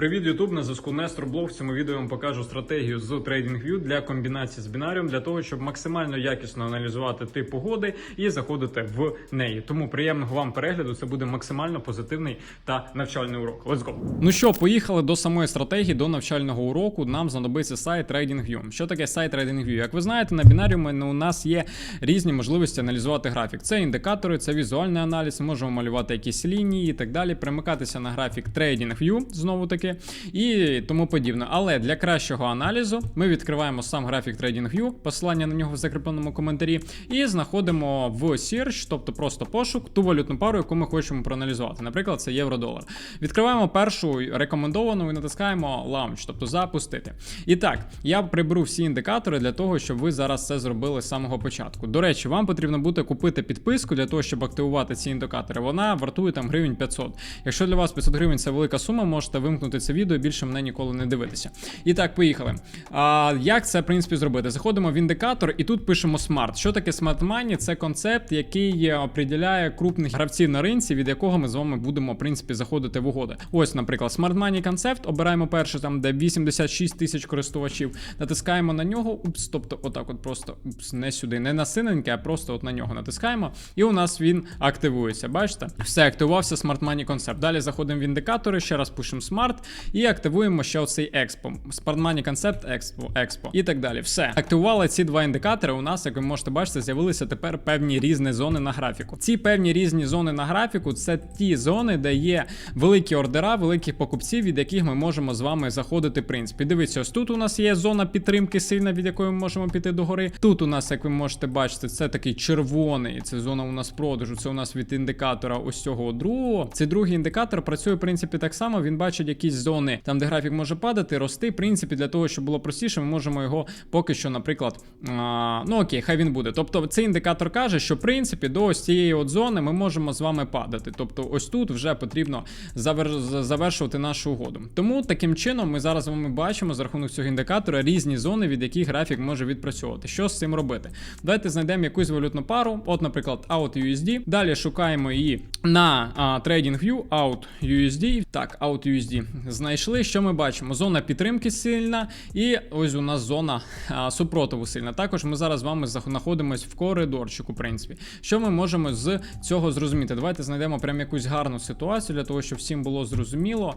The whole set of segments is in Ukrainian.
Привіт, Ютуб, на зв'язку Нестор Блог. В цьому відео вам покажу стратегію з TradingView для комбінації з бінаріум для того, щоб максимально якісно аналізувати тип угоди і заходити в неї. Тому приємного вам перегляду. Це буде максимально позитивний та навчальний урок. Let's go! Ну що, поїхали до самої стратегії, до навчального уроку. Нам знадобиться сайт TradingView. Що таке сайт TradingView? Як ви знаєте, на бінаріумі ну, у нас є різні можливості аналізувати графік. Це індикатори, це візуальний аналіз. Можемо малювати якісь лінії і так далі. Примикатися на графік TradingView, знову таки, і тому подібне. Але для кращого аналізу ми відкриваємо сам графік TradingView, посилання на нього в закріпленому коментарі, і знаходимо в Search, тобто просто пошук, ту валютну пару, яку ми хочемо проаналізувати. Наприклад, це євро-долар. Відкриваємо першу рекомендовану і натискаємо Launch, тобто запустити. І так, я приберу всі індикатори для того, щоб ви зараз це зробили з самого початку. До речі, вам потрібно буде купити підписку для того, щоб активувати ці індикатори. Вона вартує там гривень 500. Якщо для вас 500 гривень це велика сума, можете вимкнути це відео більше мене ніколи не дивитися. І так, поїхали. А як це в принципі зробити? Заходимо в індикатор і тут пишемо Smart. Що таке Smart Money? Це концепт, який е, определяє крупних гравців на ринці, від якого ми з вами будемо в принципі заходити в угоди. Ось, наприклад, Smart Money концепт. Обираємо перший там, де 86 тисяч користувачів. Натискаємо на нього. Упс, тобто, отак, от просто упс, не сюди, не на синеньке, а просто от на нього натискаємо. І у нас він активується. Бачите? Все, активувався Smart Money концепт. Далі заходимо в індикатори, ще раз пишемо Smart і активуємо ще оцей. Smart Money концепт Expo, Expo і так далі. Все. Активували ці два індикатори. У нас, як ви можете бачити, з'явилися тепер певні різні зони на графіку. Ці певні різні зони на графіку це ті зони, де є великі ордера, великих покупців, від яких ми можемо з вами заходити. В принципі, дивіться, ось тут у нас є зона підтримки сильна, від якої ми можемо піти догори. Тут у нас, як ви можете бачити, це такий червоний. Це зона у нас продажу. Це у нас від індикатора ось цього другого. Цей другий індикатор працює в принципі так само. Він бачить якісь зони, там де графік може падати, рости. В принципі, для того, щоб було простіше, ми можемо його поки що, наприклад, а, ну окей, хай він буде. Тобто, цей індикатор каже, що в принципі до ось цієї от зони ми можемо з вами падати. Тобто, ось тут вже потрібно завершувати нашу угоду. Тому таким чином ми зараз вами бачимо за рахунок цього індикатора різні зони, від яких графік може відпрацьовувати. Що з цим робити? Давайте знайдемо якусь валютну пару, от, наприклад, OutUSD. Далі шукаємо її на а, TradingView, OutUSD. Так, OutUSD. Знайшли, що ми бачимо? Зона підтримки сильна, і ось у нас зона а, супротиву сильна. Також ми зараз з вами знаходимося в коридорчику, в принципі. Що ми можемо з цього зрозуміти? Давайте знайдемо прям якусь гарну ситуацію для того, щоб всім було зрозуміло.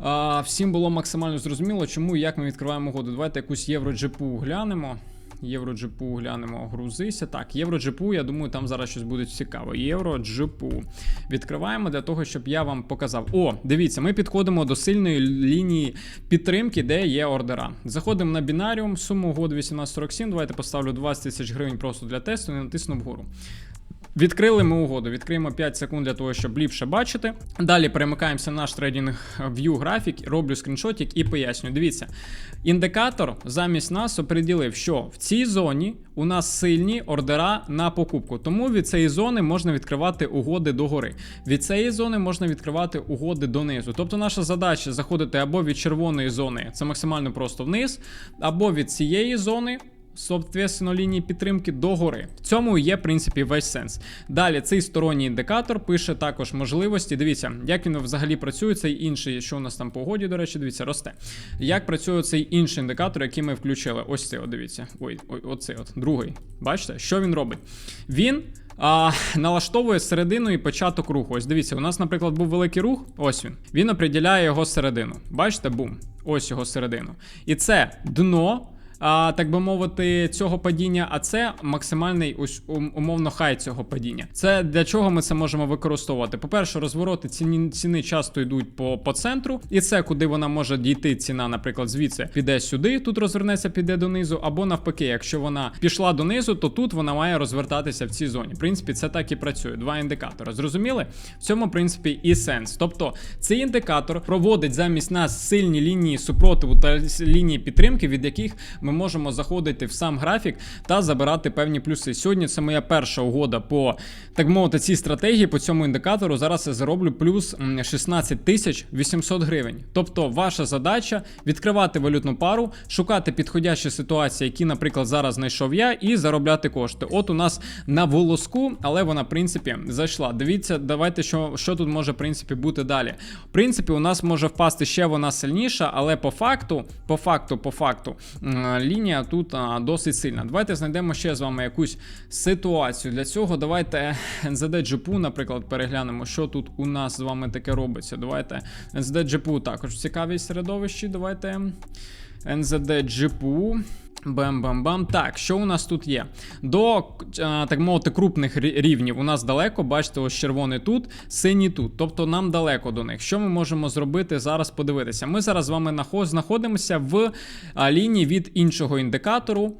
А, всім було максимально зрозуміло, чому і як ми відкриваємо угоду. Давайте якусь євроджипу глянемо. Євроджипу глянемо, грузися. Так, євроджипу, я думаю, там зараз щось буде цікаво. Євроджипу. Відкриваємо для того, щоб я вам показав. О, дивіться, ми підходимо до сильної лінії підтримки, де є ордера. Заходимо на бінаріум, суму угоди 1847. Давайте поставлю 20 тисяч гривень просто для тесту і натисну вгору. Відкрили ми угоду, відкриємо 5 секунд для того, щоб ліпше бачити. Далі перемикаємося на наш трейдинг View графік, роблю скріншотик і пояснюю. Дивіться, індикатор замість нас оприділив, що в цій зоні у нас сильні ордера на покупку. Тому від цієї зони можна відкривати угоди догори. Від цієї зони можна відкривати угоди донизу. Тобто наша задача заходити або від червоної зони, це максимально просто вниз, або від цієї зони соответственно, лінії підтримки догори. В цьому є, в принципі, весь сенс. Далі цей сторонній індикатор пише також можливості. Дивіться, як він взагалі працює, цей інший, що у нас там по угоді, до речі, дивіться, росте. Як працює цей інший індикатор, який ми включили? Ось цей, от дивіться. Ой, ой, оцей от, другий. Бачите, що він робить? Він. А, налаштовує середину і початок руху. Ось дивіться, у нас, наприклад, був великий рух. Ось він. Він определяє його середину. Бачите, бум. Ось його середину. І це дно а, так би мовити, цього падіння, а це максимальний ось умовно хай цього падіння. Це для чого ми це можемо використовувати? По-перше, розвороти ціни, ціни часто йдуть по, по центру, і це куди вона може дійти. Ціна, наприклад, звідси піде сюди, тут розвернеться, піде донизу, або навпаки, якщо вона пішла донизу, то тут вона має розвертатися в цій зоні. В принципі, це так і працює. Два індикатори. Зрозуміли? В цьому, принципі, і сенс. Тобто, цей індикатор проводить замість нас сильні лінії супротиву та лінії підтримки, від яких ми можемо заходити в сам графік та забирати певні плюси. Сьогодні це моя перша угода по так мовити цій стратегії по цьому індикатору. Зараз я зароблю плюс 16 тисяч 800 гривень. Тобто, ваша задача відкривати валютну пару, шукати підходящі ситуації, які, наприклад, зараз знайшов я, і заробляти кошти. От у нас на волоску, але вона, в принципі, зайшла. Дивіться, давайте, що, що тут може в принципі бути далі. В принципі, у нас може впасти ще вона сильніша, але по факту, по факту, по факту, лінія тут досить сильна. Давайте знайдемо ще з вами якусь ситуацію. Для цього давайте NZD GPU, наприклад, переглянемо, що тут у нас з вами таке робиться. Давайте NZD GPU також в цікавій середовищі. Давайте NZD GPU. Бам-бам-бам. Так, що у нас тут є? До, так мовити, крупних рівнів у нас далеко. Бачите, ось червоний тут, синій тут. Тобто нам далеко до них. Що ми можемо зробити зараз? Подивитися. Ми зараз з вами знаходимося в лінії від іншого індикатору.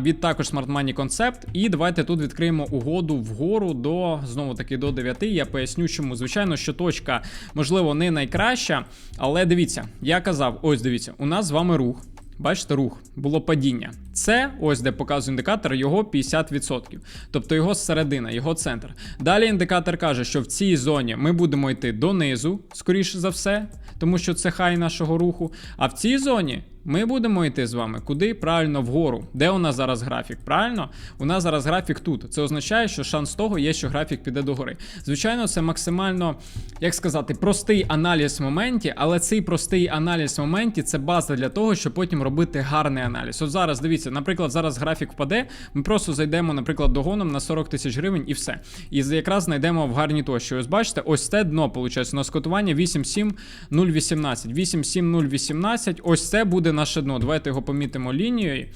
Від також Smart Money Concept. І давайте тут відкриємо угоду вгору до знову таки до 9. Я поясню, чому. Звичайно, що точка, можливо, не найкраща. Але дивіться, я казав: ось дивіться, у нас з вами рух. Бачите, рух, було падіння. Це ось де показує індикатор, його 50%. Тобто його середина, його центр. Далі індикатор каже, що в цій зоні ми будемо йти донизу, скоріше за все, тому що це хай нашого руху. А в цій зоні ми будемо йти з вами куди? Правильно, вгору. Де у нас зараз графік? Правильно? У нас зараз графік тут. Це означає, що шанс того є, що графік піде догори. Звичайно, це максимально, як сказати, простий аналіз в моменті, але цей простий аналіз в моменті це база для того, щоб потім робити гарний аналіз. От зараз дивіться, наприклад, зараз графік впаде. Ми просто зайдемо, наприклад, догоном на 40 тисяч гривень і все. І якраз знайдемо в гарній точці. Ось бачите, ось це дно, виходить, у нас котування 87018. 87018. Ось це буде наше дно. Давайте його помітимо лінією.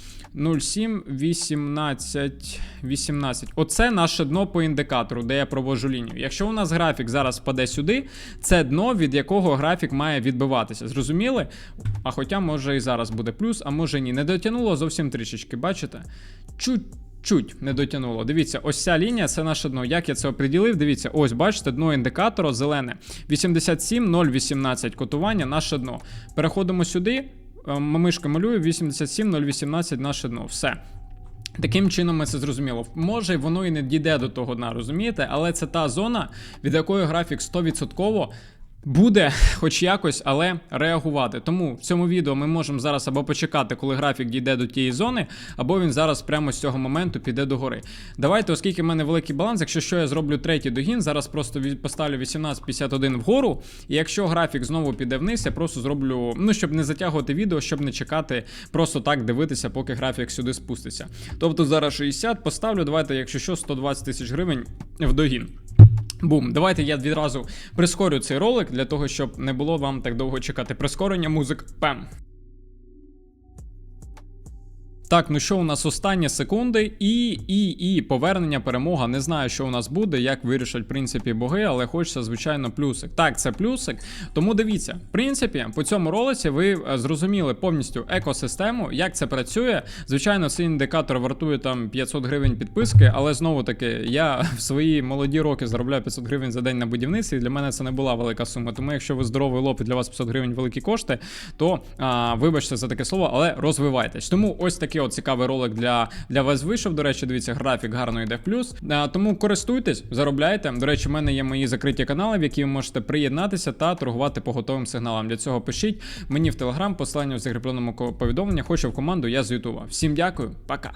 07, 18, 18. Оце наше дно по індикатору, де я провожу лінію. Якщо у нас графік зараз впаде сюди, це дно, від якого графік має відбиватися. Зрозуміли? А хоча може і зараз буде плюс, а може ні. Не дотягнуло зовсім трішечки, бачите? Чуть. Чуть не дотягнуло. Дивіться, ось ця лінія це наше дно. Як я це оприділив? Дивіться, ось бачите, дно індикатора зелене. 87, 0,18 котування, наше дно. Переходимо сюди. Е, Мишка малюю 87, 0,18 наше дно. Все. Таким чином ми це зрозуміло. Може, воно і не дійде до того дна, розумієте? Але це та зона, від якої графік 100% буде хоч якось, але реагувати. Тому в цьому відео ми можемо зараз або почекати, коли графік дійде до тієї зони, або він зараз прямо з цього моменту піде догори. Давайте, оскільки в мене великий баланс, якщо що я зроблю третій догін, зараз просто поставлю 18.51 вгору. І якщо графік знову піде вниз, я просто зроблю, ну щоб не затягувати відео, щоб не чекати, просто так дивитися, поки графік сюди спуститься. Тобто зараз 60 поставлю, давайте, якщо що, 120 тисяч гривень в догін. Бум, давайте я відразу прискорю цей ролик для того, щоб не було вам так довго чекати. Прискорення музик пем. Так, ну що у нас останні секунди, і, і, і повернення, перемога. Не знаю, що у нас буде, як вирішать в принципі боги, але хочеться, звичайно, плюсик. Так, це плюсик. Тому дивіться, в принципі, по цьому ролиці ви е, зрозуміли повністю екосистему, як це працює. Звичайно, цей індикатор вартує там 500 гривень підписки, але знову таки, я в свої молоді роки заробляю 500 гривень за день на будівництві. і Для мене це не була велика сума. Тому, якщо ви здоровий лоб і для вас 500 гривень великі кошти, то а, вибачте за таке слово, але розвивайтесь. Тому ось такий от цікавий ролик для, для вас вийшов. До речі, дивіться, графік гарно йде в плюс. А, тому користуйтесь, заробляйте. До речі, в мене є мої закриті канали, в які ви можете приєднатися та торгувати по готовим сигналам. Для цього пишіть мені в телеграм, посилання в закріпленому повідомленні. Хочу в команду, я з Ютуба. Всім дякую, пока.